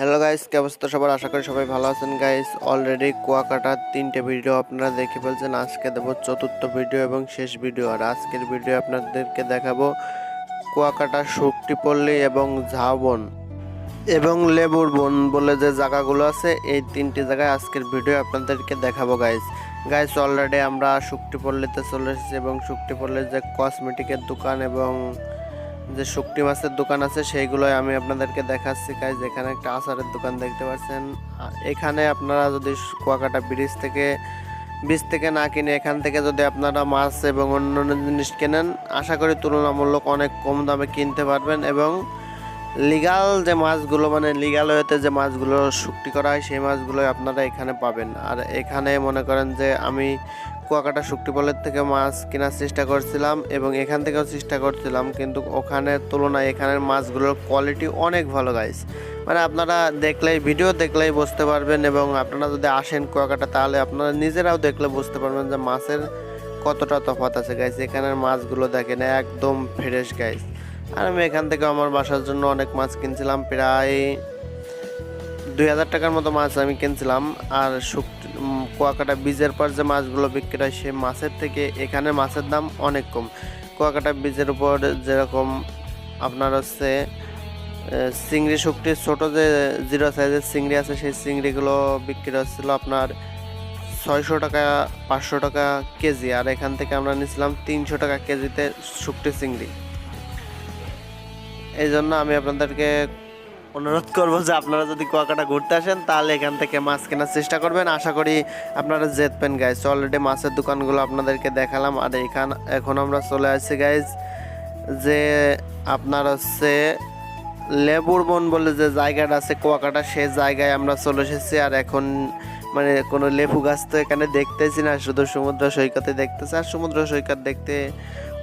Hello guys কি অবস্থা? সবার আশা করি সবাই ভালো আছেন গাইস অলরেডি কুয়াকাটার তিনটে ভিডিও আপনারা দেখে ফেলছেন। আজকে দেবো চতুর্থ ভিডিও এবং শেষ ভিডিও আর আজকের ভিডিও আপনাদেরকে দেখাবো কুয়াকাটা শুকটিপল্লী এবং ঝাউবন এবং লেবুর বন বলে যে জায়গাগুলো আছে, এই তিনটি জায়গায় আজকের ভিডিও আপনাদেরকে দেখাবো গাইস গাইস অলরেডি আমরা শুকটিপল্লীতে চলে এসেছি এবং শুকটিপল্লীর যে কসমেটিকের দোকান এবং যে শুকটি মাছের দোকান আছে, সেইগুলোই আমি আপনাদেরকে দেখাচ্ছি গাইজ এখানে একটা আচারের দোকান দেখতে পাচ্ছেন। এখানে আপনারা যদি কুয়াকাটা ব্রিজ থেকে বীজ থেকে না কিনে এখান থেকে যদি আপনারা মাছ এবং অন্যান্য জিনিস কেনেন, আশা করি তুলনামূলক অনেক কম দামে কিনতে পারবেন এবং লিগাল যে মাছগুলো মানে লিগাল হয়েতে যে মাছগুলো শুক্তি করা হয়, সেই মাছগুলো আপনারা এখানে পাবেন। আর এখানে মনে করেন যে আমি কুয়াকাটা শুক্তিপলের থেকে মাছ কেনার চেষ্টা করছিলাম এবং এখান থেকেও চেষ্টা করছিলাম, কিন্তু ওখানে তুলনায় এখানের মাছগুলোর কোয়ালিটি অনেক ভালো গাইস মানে আপনারা দেখলেই ভিডিও দেখলেই বুঝতে পারবেন এবং আপনারা যদি আসেন কুয়াকাটা, তাহলে আপনারা নিজেরাও দেখলে বুঝতে পারবেন যে মাছের কতটা তফাত আছে গাইস এখানের মাছগুলো দেখেন, একদম ফ্রেশ গাইস আর আমি এখান থেকে আমার বাসার জন্য অনেক মাছ কিনছিলাম, প্রায় দুই হাজার টাকার মতো মাছ আমি কিনছিলাম, আর শুক কুয়াকাটা বীজের পর যে মাছগুলো বিক্রি হয়, সেই মাছের থেকে এখানে মাছের দাম অনেক কম। কুয়াকাটা বীজের উপর যেরকম আপনার হচ্ছে চিংড়ি শুকটির ছোট যে জিরো সাইজের চিংড়ি আছে, সেই চিংড়িগুলো বিক্রি হচ্ছিল আপনার ছয়শো টাকা, পাঁচশো টাকা কেজি, আর এখান থেকে আমরা নিয়েছিলাম তিনশো টাকা কেজিতে শুকটি চিংড়ি। এই জন্য আমি আপনাদেরকে অনুরোধ করব যে আপনারা যদি কুয়াকাটা ঘুরতে আসেন, তাহলে এখান থেকে মাছ কেনার চেষ্টা করবেন। আশা করি আপনারা জেতবেন গাইজ অলরেডি মাছের দোকানগুলো আপনাদেরকে দেখালাম। আর এখান এখন আমরা চলে আসছি গাইজ যে আপনার হচ্ছে লেবুর বন বলে যে জায়গাটা আছে কুয়াকাটা, সেই জায়গায় আমরা চলে এসেছি। আর এখন মানে কোনো লেবু গাছ তো এখানে দেখতেছি না, শুধু সমুদ্র সৈকতে দেখতেছি। আর সমুদ্র সৈকত দেখতে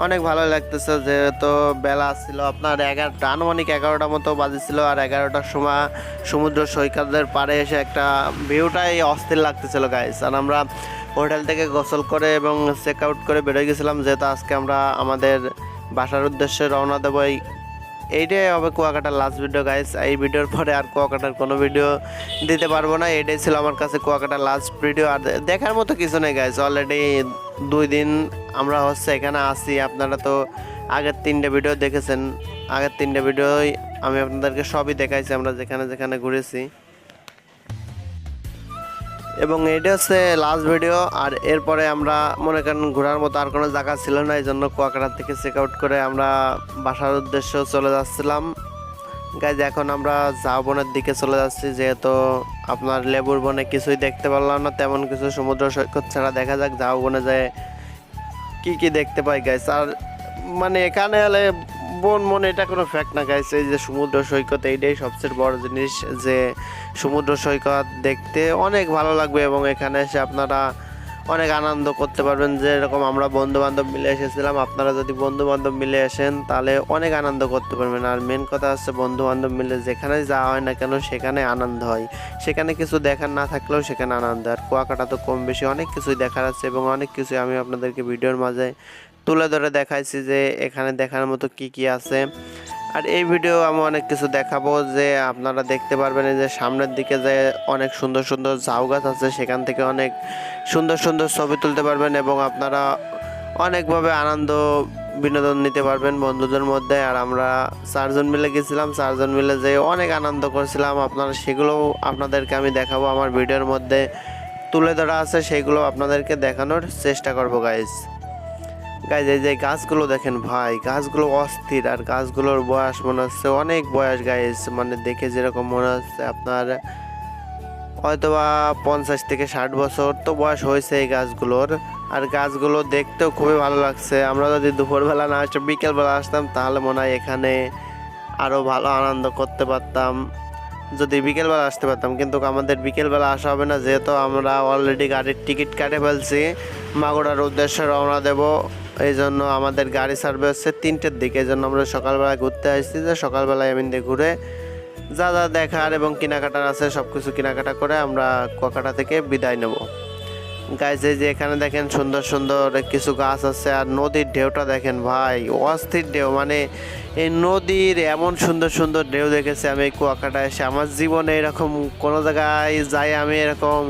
অনেক ভালো লাগতেছে যেহেতু বেলা ছিল আপনার এগারোটা, আনুমানিক এগারোটা মতো বাজেছিল আর এগারোটার সময় সমুদ্র সৈকতের পাড়ে এসে একটা ভিউটাই অস্থির লাগতেছিল গাইস আর আমরা হোটেল থেকে গোসল করে এবং চেক আউট করে বেরোয় গেছিলাম, যেহেতু আজকে আমরা আমাদের বাসার উদ্দেশ্যে রওনা দেবো এই এইটাই হবে কুয়াকাটার লাস্ট ভিডিও গাইস এই ভিডিওর পরে আর কুয়াকাটার কোনো ভিডিও দিতে পারব না। এটাই ছিল আমার কাছে কুয়াকাটার লাস্ট ভিডিও আর দেখার মতো কিছু নেই গাইস অলরেডি দুই দিন আমরা হচ্ছে এখানে আসি আপনারা তো আগের তিনটে ভিডিও দেখেছেন। আগের তিনটে ভিডিওই আমি আপনাদেরকে সবই দেখাইছি। আমরা যেখানে যেখানে ঘুরেছি। এবং এটা হচ্ছে লাস্ট ভিডিও আর এরপরে আমরা মনে করেন ঘোরার মতো আর কোনো জায়গা ছিল না এই জন্য কুয়াকাটা থেকে চেক আউট করে আমরা বাসার উদ্দেশ্যে চলে যাচ্ছিলাম। গাইজ এখন আমরা ঝাউবনের দিকে চলে যাচ্ছি, যেহেতু আপনার লেবুর বনে কিছুই দেখতে পারলাম না, তেমন কিছু সমুদ্র সৈকত ছাড়া দেখা যাক ঝাউবনে যায় কি কি দেখতে পাই গাইজ আর মানে এখানে হলে বন মনে, এটা কোনো ফ্যাক্ট না এই যে সমুদ্র সৈকত, এইটাই সবচেয়ে বড় জিনিস যে সমুদ্র সৈকত দেখতে অনেক ভালো লাগবে এবং এখানে এসে আপনারা অনেক আনন্দ করতে পারবেন। যে এরকম আমরা বন্ধু বান্ধব মিলে এসেছিলাম, আপনারা যদি বন্ধু বান্ধব মিলে আসেন, তাহলে অনেক আনন্দ করতে পারবেন। আর মেন কথা হচ্ছে বন্ধু বান্ধব মিলে যেখানে যাওয়া হয় না কেন, সেখানে আনন্দ হয়। সেখানে কিছু দেখার না থাকলেও সেখানে আনন্দ আর কুয়াকাটা তো কম বেশি অনেক কিছুই দেখার আছে এবং অনেক কিছুই আমি আপনাদেরকে ভিডিওর মাঝে তুলে ধরে দেখাইছি যে এখানে দেখার মতো কি কি আছে। আর এই ভিডিও আমি অনেক কিছু দেখাবো যে আপনারা দেখতে পারবেন যে সামনের দিকে যে অনেক সুন্দর সুন্দর ঝাউ গাছ আছে, সেখান থেকে অনেক সুন্দর সুন্দর ছবি তুলতে পারবেন এবং আপনারা অনেকভাবে আনন্দ বিনোদন নিতে পারবেন বন্ধুদের মধ্যে। আর আমরা চারজন মিলে গেছিলাম, চারজন মিলে যে অনেক আনন্দ করছিলাম। আপনারা সেগুলোও আপনাদেরকে আমি দেখাবো। আমার ভিডিওর মধ্যে তুলে ধরা আছে, সেগুলো আপনাদেরকে দেখানোর চেষ্টা করব গাইজ গাইজ এই যে গাছগুলো দেখেন ভাই, গাছগুলো অস্থির আর গাছগুলোর বয়স মনে হচ্ছে অনেক বয়স গাইজ মানে দেখে যেরকম মনে হচ্ছে আপনার হয়তোবা পঞ্চাশ থেকে ষাট বছর তো বয়স হয়েছে এই গাছগুলোর। আর গাছগুলো দেখতেও খুবই ভালো লাগছে। আমরা যদি দুপুরবেলা না আসতে বিকেলবেলা আসতাম, তাহলে মনে হয় এখানে আরও ভালো আনন্দ করতে পারতাম। যদি বিকেলবেলা আসতে পারতাম, কিন্তু আমাদের বিকেলবেলা আসা হবে না, যেহেতু আমরা অলরেডি গাড়ির টিকিট কাটে ফেলছি। মাগুরার উদ্দেশ্যে রওনা দেব। এই জন্য আমাদের গাড়ি ছাড়বে হচ্ছে তিনটের দিকে। এই জন্য আমরা সকালবেলা ঘুরতে আসছি যে সকালবেলায় দিয়ে ঘুরে যা যা দেখার এবং কেনাকাটার আছে সব কিছু কেনাকাটা করে আমরা কুয়াকাটা থেকে বিদায় নেব। গাছ এই যে এখানে দেখেন সুন্দর সুন্দর কিছু গাছ আছে আর নদীর ঢেউটা দেখেন ভাই, অস্থির ঢেউ। মানে এই নদীর এমন সুন্দর সুন্দর ঢেউ দেখেছি আমি কুয়াকাটা এসে। আমার জীবনে এরকম কোনো জায়গায় যাই আমি এরকম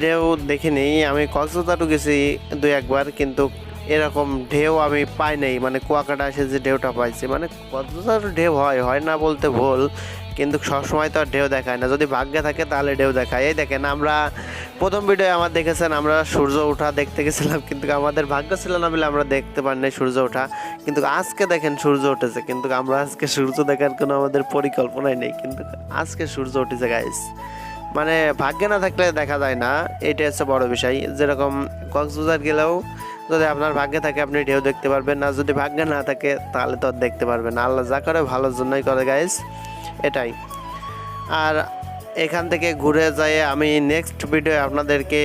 ঢেউ দেখিনি। আমি কক্সবাজারও গেছি দুই একবার, কিন্তু এরকম ঢেউ আমি পাই নাই মানে কুয়াকাটা এসে যে ঢেউটা পাইছি মানে কক্সবাজার ঢেউ হয় হয় না বলতে ভুল, কিন্তু সবসময় তো আর ঢেউ দেখায় না। যদি ভাগ্যে থাকে তাহলে ঢেউ দেখায়। এই দেখেন, আমরা প্রথম ভিডিও আমার দেখেছেন, আমরা সূর্য ওঠা দেখতে গেছিলাম, কিন্তু আমাদের ভাগ্য ছিল না বলে আমরা দেখতে পারিনি সূর্য ওঠা। কিন্তু আজকে দেখেন সূর্য উঠেছে, কিন্তু আমরা আজকে সূর্য দেখার কোনো আমাদের পরিকল্পনাই নেই, কিন্তু আজকে সূর্য উঠেছে গাইস মানে ভাগ্যে না থাকলে দেখা যায় না এটা হচ্ছে বড় বিষয়। যেরকম কক্সবাজার গেলেও যদি আপনার ভাগ্যে থাকে আপনি ঢেউ দেখতে পারবেন না যদি ভাগ্যে না থাকে তাহলে তো আর দেখতে পারবেন আল্লাহ যা করে ভালোর জন্যই করে গাইস এটাই। আর এখান থেকে ঘুরে যাই, আমি নেক্সট ভিডিও আপনাদেরকে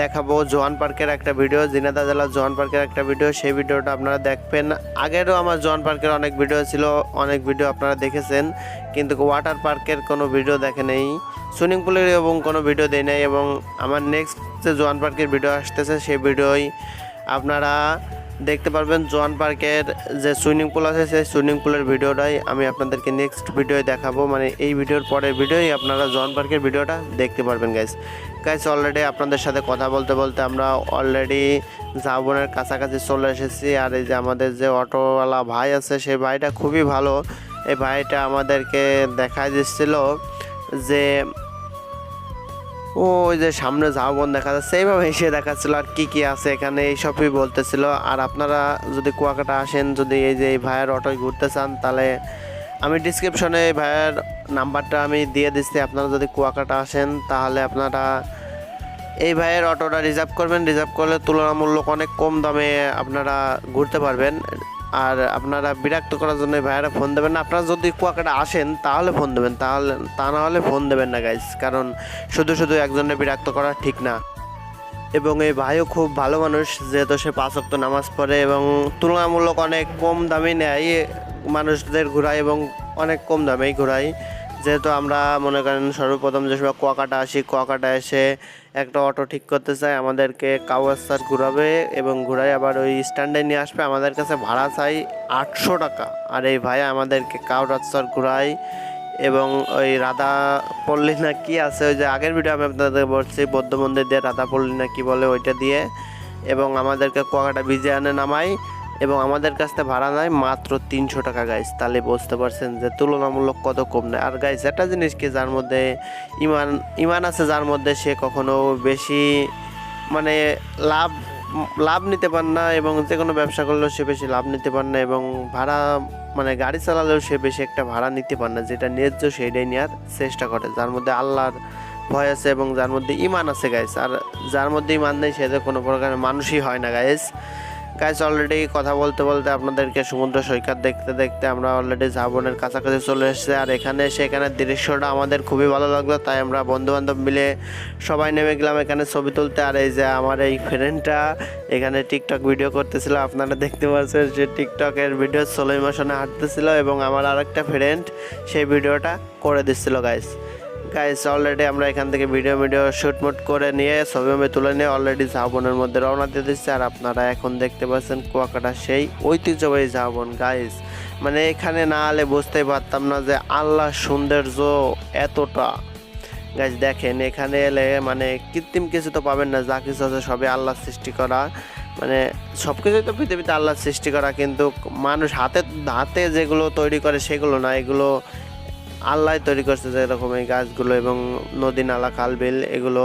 দেখাবো জোয়ান পার্কের একটা ভিডিও জিনাদা জেলার জোয়ান পার্কের একটা ভিডিও সেই ভিডিওটা আপনারা দেখবেন। আগেরও আমার জোয়ান পার্কের অনেক ভিডিও ছিল, অনেক ভিডিও আপনারা দেখেছেন, কিন্তু ওয়াটার পার্কের কোনো ভিডিও দেখে নেই সুইমিং পুলের এবং কোনো ভিডিও দেয় নাই। এবং আমার নেক্সট যে জোয়ান পার্কের ভিডিও আসতেছে, সেই ভিডিওই আপনারা দেখতে পারবেন জোয়ান পার্কের যে সুইমিং পুল আছে, সেই সুইমিং পুলের ভিডিওটাই আমি আপনাদেরকে নেক্সট ভিডিওয় দেখাবো। মানে এই ভিডিওর পরের ভিডিওই আপনারা জোয়ান পার্কের ভিডিওটা দেখতে পারবেন গাইস গাইস অলরেডি আপনাদের সাথে কথা বলতে বলতে আমরা অলরেডি ঝাউবনের কাছাকাছি চলে এসেছি। আর এই যে আমাদের যে অটোওয়ালা ভাই আছে, সেই ভাইটা খুবই ভালো। এই ভাইটা আমাদেরকে দেখাই দিচ্ছিল যে ওই যে সামনে ঝাউবন দেখা যাচ্ছে, এইভাবে এসে দেখাচ্ছিল আর কি কি আছে এখানে, এইসবই বলতেছিল। আর আপনারা যদি কুয়াকাটা আসেন, যদি এই যে এই ভাইয়ের অটোয় ঘুরতে চান, তাহলে আমি ডিসক্রিপশনে ভাইয়ের নাম্বারটা আমি দিয়ে দিচ্ছি। আপনারা যদি কুয়াকাটা আসেন, তাহলে আপনারা এই ভাইয়ের অটোটা রিজার্ভ করবেন। রিজার্ভ করলে তুলনামূলক অনেক কম দামে আপনারা ঘুরতে পারবেন। আর আপনারা বিরক্ত করার জন্য ভাইয়ারা ফোন দেবেন না। আপনারা যদি কুয়াকাটা আসেন, তাহলে ফোন দেবেন। তাহলে, তা না হলে ফোন দেবেন না গাইজ কারণ শুধু শুধু একজনের বিরক্ত করা ঠিক না। এবং এই ভাইও খুব ভালো মানুষ, যেহেতু সে পাঁচ অক্ত নামাজ পড়ে এবং তুলনামূলক অনেক কম দামে নেয় মানুষদের ঘোরায় এবং অনেক কম দামেই ঘোরায় যেহেতু আমরা মনে করেন সর্বপ্রথম যে সময় কুয়াকাটা আসি, কুয়াকাটা এসে একটা অটো ঠিক করতে চাই, আমাদেরকে কাউয়াস্তার ঘুরাবে এবং ঘুরাই আবার ওই স্ট্যান্ডে নিয়ে আসবে। আমাদের কাছে ভাড়া চাই আটশো টাকা। আর এই ভাই আমাদেরকে কাউরাস্তার ঘুরাই এবং ওই রাধা পল্লী না কি আছে, ওই যে আগের ভিডিও আমি আপনাদের বলছি, বৌদ্ধ মন্দির দিয়ে রাধা পল্লী না কি বলে, ওইটা দিয়ে এবং আমাদেরকে কুয়াকাটা বিজে আনে নামাই এবং আমাদের কাছ থেকে ভাড়া নেয় মাত্র তিনশো টাকা গাইস তাহলে বুঝতে পারছেন যে তুলনামূলক কত কম নেয়। আর গাইস একটা জিনিস কি, যার মধ্যে ইমান ইমান আছে, যার মধ্যে সে কখনো বেশি মানে লাভ লাভ নিতে পার না এবং যে কোনো ব্যবসা করলেও সে বেশি লাভ নিতে পার না এবং ভাড়া মানে গাড়ি চালালেও সে বেশি একটা ভাড়া নিতে পার না, যেটা ন্যায্য সেইটাই নেওয়ার চেষ্টা করে। যার মধ্যে আল্লাহর ভয় আছে এবং যার মধ্যে ইমান আছে গাইস আর যার মধ্যে ইমান নেই, সে যে কোনো প্রকার মানুষই হয় না গাইস গাইস অলরেডি কথা বলতে বলতে আপনাদেরকে সমুদ্র সৈকত দেখতে দেখতে আমরা অলরেডি ঝাবনের কাছাকাছি চলে এসেছি। আর এখানে সেখানে দৃশ্যটা আমাদের খুবই ভালো লাগল, তাই আমরা বন্ধু বান্ধব মিলে সবাই নেমে গেলাম এখানে ছবি তুলতে। আর এই যে আমার এই ফ্রেন্ডটা এখানে টিকটক ভিডিও করতেছিল, আপনারা দেখতে পাচ্ছেন যে টিকটকের ভিডিও স্লো ইমোশনে হাঁটতেছিল এবং আমার আরেকটা ফ্রেন্ড সেই ভিডিওটা করে দিচ্ছিল গাইস গাইস অলরেডি আমরা এখান থেকে ভিডিও ভিডিও শুটমুট করে নিয়ে ছবি আমি তুলে নিয়ে অলরেডি ঝাবনের মধ্যে রওনা দিয়ে দিচ্ছি। আর আপনারা এখন দেখতে পাচ্ছেন কুয়াকাটা সেই ঐতিহ্যবাহী ঝাবন গাইস মানে এখানে না আলে বুঝতেই পারতাম না যে আল্লাহ সৌন্দর্য এতটা। গাইস দেখেন, এখানে এলে মানে কৃত্রিম কিছু তো পাবেন না, যা কিছু আছে সবই আল্লাহ সৃষ্টি করা। মানে সব কিছুই তো পৃথিবীতে আল্লাহ সৃষ্টি করা, কিন্তু মানুষ হাতে হাতে যেগুলো তৈরি করে সেগুলো না, এগুলো আল্লাহ তৈরি করছে যেরকম এই গাছগুলো এবং নদী নালা, খাল, বিল এগুলো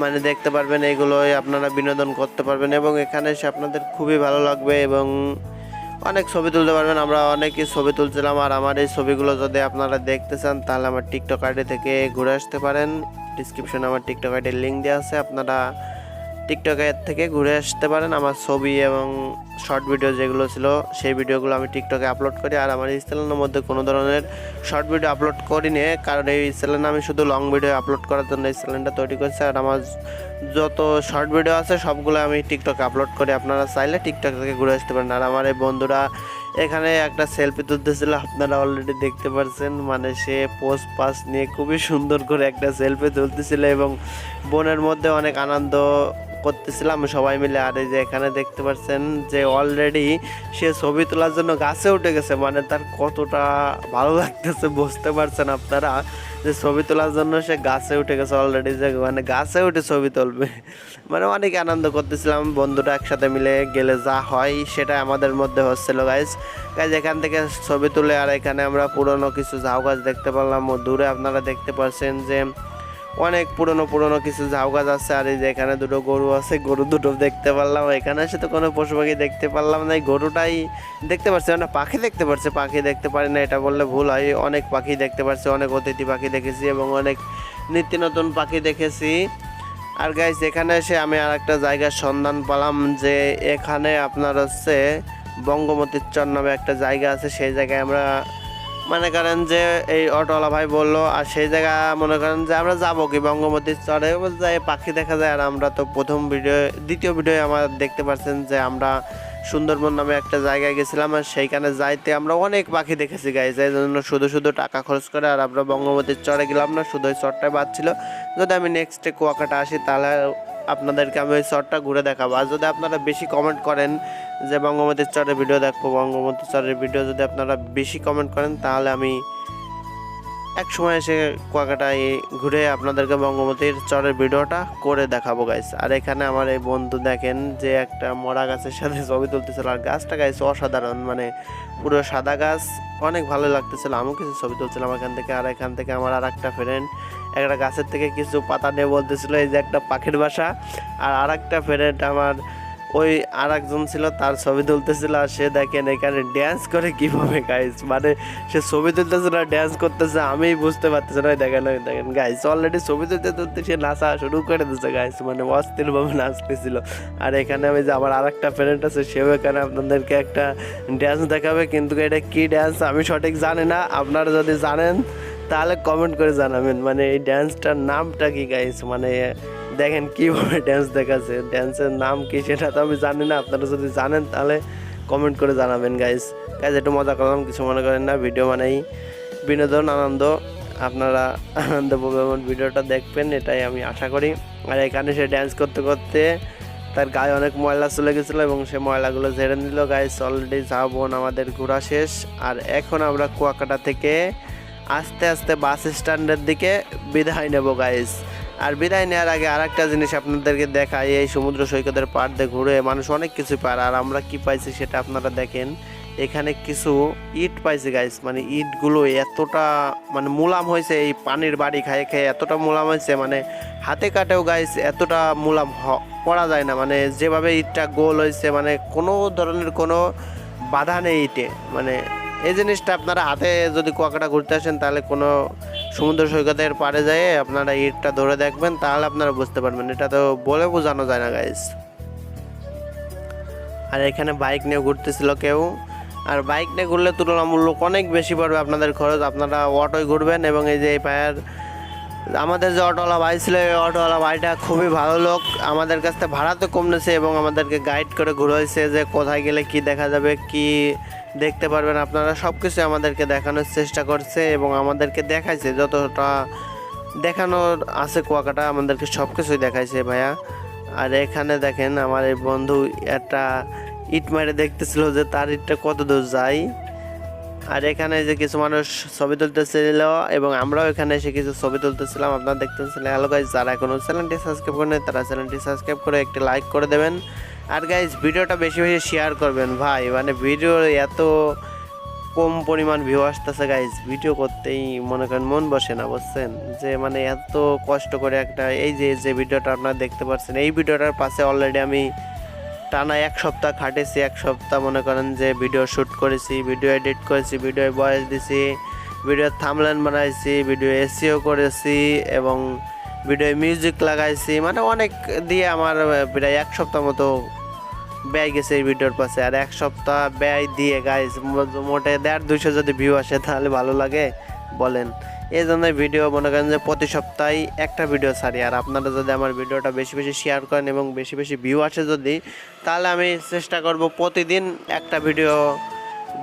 মানে দেখতে পারবেন, এগুলোই আপনারা বিনোদন করতে পারবেন এবং এখানে এসে আপনাদের খুবই ভালো লাগবে এবং অনেক ছবি তুলতে পারবেন। আমরা অনেকই ছবি তুলছিলাম আর আমার এই ছবিগুলো যদি আপনারা দেখতে চান, তাহলে আমার টিকটক আইডি থেকে ঘুরে আসতে পারেন। ডিসক্রিপশনে আমার টিকটক আইডির লিঙ্ক দেওয়া আছে, আপনারা টিকটকের থেকে ঘুরে আসতে পারেন। আমার ছবি এবং শর্ট ভিডিও যেগুলো ছিল, সেই ভিডিওগুলো আমি টিকটকে আপলোড করি। আর আমার এই চ্যানেলের মধ্যে কোনো ধরনের শর্ট ভিডিও আপলোড করি করিনি, কারণ এই চ্যানেলে আমি শুধু লং ভিডিও আপলোড করার জন্য এই চ্যানেলটা তৈরি করছি। আর আমার যত শর্ট ভিডিও আছে, সবগুলো আমি টিকটকে আপলোড করি। আপনারা চাইলে টিকটক থেকে ঘুরে আসতে পারেন। আর আমার এই বন্ধুরা এখানে একটা সেলফি তুলতেছিল, আপনারা অলরেডি দেখতে পাচ্ছেন মানে সে পোস্ট পাস নিয়ে খুবই সুন্দর করে একটা সেলফি তুলতেছিল এবং বোনের মধ্যে অনেক আনন্দ করতেছিলাম, সবাই মিলে। আর এই যে এখানে দেখতে পাচ্ছেন যে অলরেডি সে ছবি তোলার জন্য গাছে উঠে গেছে। মানে তার কতটা ভালো লাগতেছে বুঝতে পারছেন আপনারা? যে ছবি তোলার জন্য সে গাছে উঠে গেছে অলরেডি যে মানে গাছে উঠে ছবি তুলবে। মানে অনেক আনন্দ করতেছিলাম, বন্ধুরা একসাথে মিলে গেলে যা হয় সেটা আমাদের মধ্যে হচ্ছিল গাইজ গাইজ এখান থেকে ছবি তুলে আর এখানে আমরা পুরনো কিছু ঝাউ গাছ দেখতে পারলাম। ও দূরে আপনারা দেখতে পাচ্ছেন যে অনেক পুরনো পুরনো কিছু ঝাউ গাছ আছে, আর এই যে এখানে দুটো গরু আছে, গরু দুটো দেখতে পারলাম, এখানে এসে তো কোনো পশু পাখি দেখতে পারলাম না, এই গরুটাই দেখতে পাচ্ছি মানে পাখি দেখতে পারছি, পাখি দেখতে পারি না, এটা বললে ভুল হয়, অনেক পাখি দেখতে পারছি, অনেক অতিথি পাখি দেখেছি এবং অনেক নিত্য নতুন পাখি দেখেছি। আর গাইজ এখানে এসে আমি আর একটা জায়গার সন্ধান পেলাম, যে এখানে আপনার হচ্ছে বঙ্গমতির চর নামে একটা জায়গা আছে, সেই জায়গায় আমরা মনে করেন যে এই অটোওয়ালা ভাই বলল, আর সেই জায়গা মনে করেন যে আমরা যাব কি বঙ্গমতির চরে? যাই পাখি দেখা যায় আর আমরা তো প্রথম ভিডিও, দ্বিতীয় ভিডিও আমার দেখতে পাচ্ছেন যে আমরা সুন্দরবন নামে একটা জায়গায় গেছিলাম আর সেইখানে যাইতে আমরা অনেক পাখি দেখেছি গাইজ এই জন্য শুধু শুধু টাকা খরচ করে আর আমরা বঙ্গবতীর চরে গেলাম না, শুধু ওই চরটাই বাদ ছিল। যদি আমি নেক্সটে কুয়াকাটা আসি তাহলে আপনাদেরকে আমি ওই চরটা ঘুরে দেখাবো। আর যদি আপনারা বেশি কমেন্ট করেন যে বঙ্গবন্ধু চরের ভিডিও দেখব, বঙ্গবন্ধু চরের ভিডিও যদি আপনারা বেশি কমেন্ট করেন, তাহলে আমি এক সময় এসে কুয়াকাটায় ঘুরে আপনাদেরকে বঙ্গবতীর চরের ভিডিওটা করে দেখাবো গাইস আর এখানে আমার এই বন্ধু দেখেন যে একটা মরা গাছের সাথে ছবি তুলতেছিল। আর গাছটা গাইস অসাধারণ। মানে পুরো সাদা গাছ, অনেক ভালো লাগতেছিল। আমিও কিছু ছবি তুলছিলাম এখান থেকে। আর এখান থেকে আমার আর একটা ফ্রেন্ড একটা গাছের থেকে কিছু পাতা নিয়ে বলতেছিল, এই যে একটা পাখির বাসা। আর আর একটা ফ্রেন্ড আমার ওই আর একজন ছিল, তার ছবি তুলতেছিল আর সে দেখেন এখানে ড্যান্স করে কীভাবে গাইস মানে সে ছবি তুলতেছে না ড্যান্স করতেছে আমি বুঝতে পারতেছি না। দেখেন দেখেন গাইস অলরেডি ছবি তুলতে তুলতে সে নাচা শুরু করে দিচ্ছে গাইস মানে অস্থিরভাবে নাচতেছিল। আর এখানে আমি যে আমার আর একটা ফ্রেন্ড আছে, সেও এখানে আপনাদেরকে একটা ড্যান্স দেখাবে, কিন্তু এটা কি ড্যান্স আমি সঠিক জানি না। আপনারা যদি জানেন, তাহলে কমেন্ট করে জানাবেন মানে এই ড্যান্সটার নামটা কি গাইস মানে দেখেন কীভাবে ড্যান্স দেখাচ্ছে। ড্যান্সের নাম কি সেটা তো আমি জানি না। আপনারা যদি জানেন তাহলে কমেন্ট করে জানাবেন গাইস গাইজ একটু মজা করলাম, কিছু মনে করেন না। ভিডিও মানেই বিনোদন, আনন্দ। আপনারা আনন্দ পাবেন ভিডিওটা দেখবেন, এটাই আমি আশা করি। আর এখানে সে ড্যান্স করতে করতে তার গায়ে অনেক ময়লা চলে গেছিল এবং সে ময়লাগুলো ঝেড়ে নিল। গাইস অলরেডি বোন আমাদের ঘোরা শেষ। আর এখন আমরা কুয়াকাটা থেকে আস্তে আস্তে বাস স্ট্যান্ডের দিকে বিদায় নেব গাইস আর বিদায় নেওয়ার আগে আর একটা জিনিস আপনাদেরকে দেখাই, এই সমুদ্র সৈকতের পাড় দিয়ে ঘুরে মানুষ অনেক কিছু পায়। আর আমরা কি পাইছি সেটা আপনারা দেখেন, এখানে কিছু ইট পাইছে গাইস মানে ইটগুলো এতটা মানে মুলাম হয়েছে, এই পানির বাড়ি খাইয়ে খেয়ে এতটা মুলাম হয়েছে মানে হাতে কাটেও গাইস এতটা মুলাম করা যায় না। মানে যেভাবে ইটটা গোল হয়েছে মানে কোনো ধরনের কোনো বাধা নেই ইটে। মানে এই জিনিসটা আপনারা হাতে যদি কুয়াকাটা ঘুরতে আসেন, তাহলে কোনো সমুদ্র সৈকতের পাড়ে যেয়ে আপনারা ইটটা ধরে দেখবেন, তাহলে আপনারা বুঝতে পারবেন। এটা তো বলে বোঝানো যায় না গাইজ আর এখানে বাইক নিয়ে ঘুরতেছিল কেউ। আর বাইক নিয়ে ঘুরলে তুলনামূলক অনেক বেশি পড়বে আপনাদের খরচ। আপনারা অটোয় ঘুরবেন এবং এই যে এই পায়ের আমাদের যে অটোওয়ালা ভাই ছিল, এই অটোওয়ালা ভাইটা খুবই ভালো লোক। আমাদের কাছ থেকে ভাড়াতে কম নিয়েছে এবং আমাদেরকে গাইড করে ঘুরাইছে যে কোথায় গেলে কি দেখা যাবে, কি দেখতে পারবেন আপনারা। সব কিছু আমাদেরকে দেখানোর চেষ্টা করছে এবং আমাদেরকে দেখাইছে। যতটা দেখানোর আছে কুয়াকাটা, আমাদেরকে সব কিছুই দেখাইছে ভাইয়া। আর এখানে দেখেন, আমার এই বন্ধু একটা ইট মারে দেখতেছিল যে তার ইটটা কত দূর যায়। আর এখানে যে কিছু মানুষ ছবি তুলতেছিল এবং আমরাও এখানে এসে কিছু ছবি তুলতেছিলাম, আপনারা দেখতেছিলেন। হ্যালো গাইজ যারা এখনও চ্যানেলটি সাবস্ক্রাইব করেন তারা চ্যানেলটি সাবস্ক্রাইব করে একটি লাইক করে দেবেন। আর গাইজ ভিডিওটা বেশি বেশি শেয়ার করবেন, ভাই। মানে ভিডিও এত কম পরিমাণ ভিউ আসতেছে গাইজ ভিডিও করতেই মনে করেন মন বসে না, বুঝছেন? যে মানে এত কষ্ট করে একটা, এই যে যে ভিডিওটা আপনারা দেখতে পাচ্ছেন, এই ভিডিওটার পাশে অলরেডি আমি টানা এক সপ্তাহ খাটেছি, এক সপ্তাহ মনে করেন যে ভিডিও শ্যুট করেছি ভিডিও এডিট করেছি ভিডিও ভয়েস দিছি ভিডিও থামলেন বানাইছি ভিডিও এসিও করেছি এবং ভিডিও মিউজিক লাগাইছি। মানে অনেক দিয়ে আমার প্রায় এক সপ্তাহ মতো ব্যয় গেছে এই ভিডিওর পাশে। আর এক সপ্তাহ ব্যয় দিয়ে গাইজ মোটে দেড় দুইশো যদি ভিউ আসে তাহলে ভালো লাগে, বলেন। এই জন্য ভিডিও মনে করেন যে প্রতি সপ্তাহে একটা ভিডিও ছাড়ি। আর আপনারা যদি আমার ভিডিওটা বেশি বেশি শেয়ার করেন এবং বেশি বেশি ভিউ আসে যদি, তাহলে আমি চেষ্টা করব প্রতিদিন একটা ভিডিও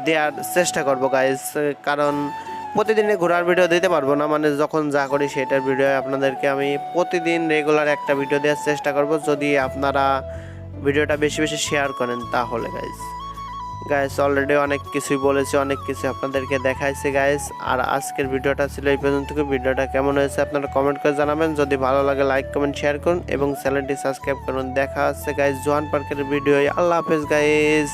দেওয়ার চেষ্টা করব গাইজ কারণ প্রতিদিনে ঘোরার ভিডিও দিতে পারব না মানে যখন যা করি সেটার ভিডিও আপনাদেরকে আমি প্রতিদিন রেগুলার একটা ভিডিও দেওয়ার চেষ্টা করব। যদি আপনারা ভিডিওটা বেশি বেশি শেয়ার করেন, তাহলে গাইজ গাইস অলরেডি অনেক কিছুই বলেছি, অনেক কিছু আপনাদেরকে দেখাইছি গাইস আর আজকের ভিডিওটা ছিল এই পর্যন্ত ভিডিওটা কেমন হয়েছে আপনারা কমেন্ট করে জানাবেন। যদি ভালো লাগে লাইক কমেন্ট শেয়ার করুন এবং চ্যানেলটি সাবস্ক্রাইব করুন। দেখা হচ্ছে গায়েস জোয়ান পার্কের ভিডিও আল্লাহ হাফেজ গাইস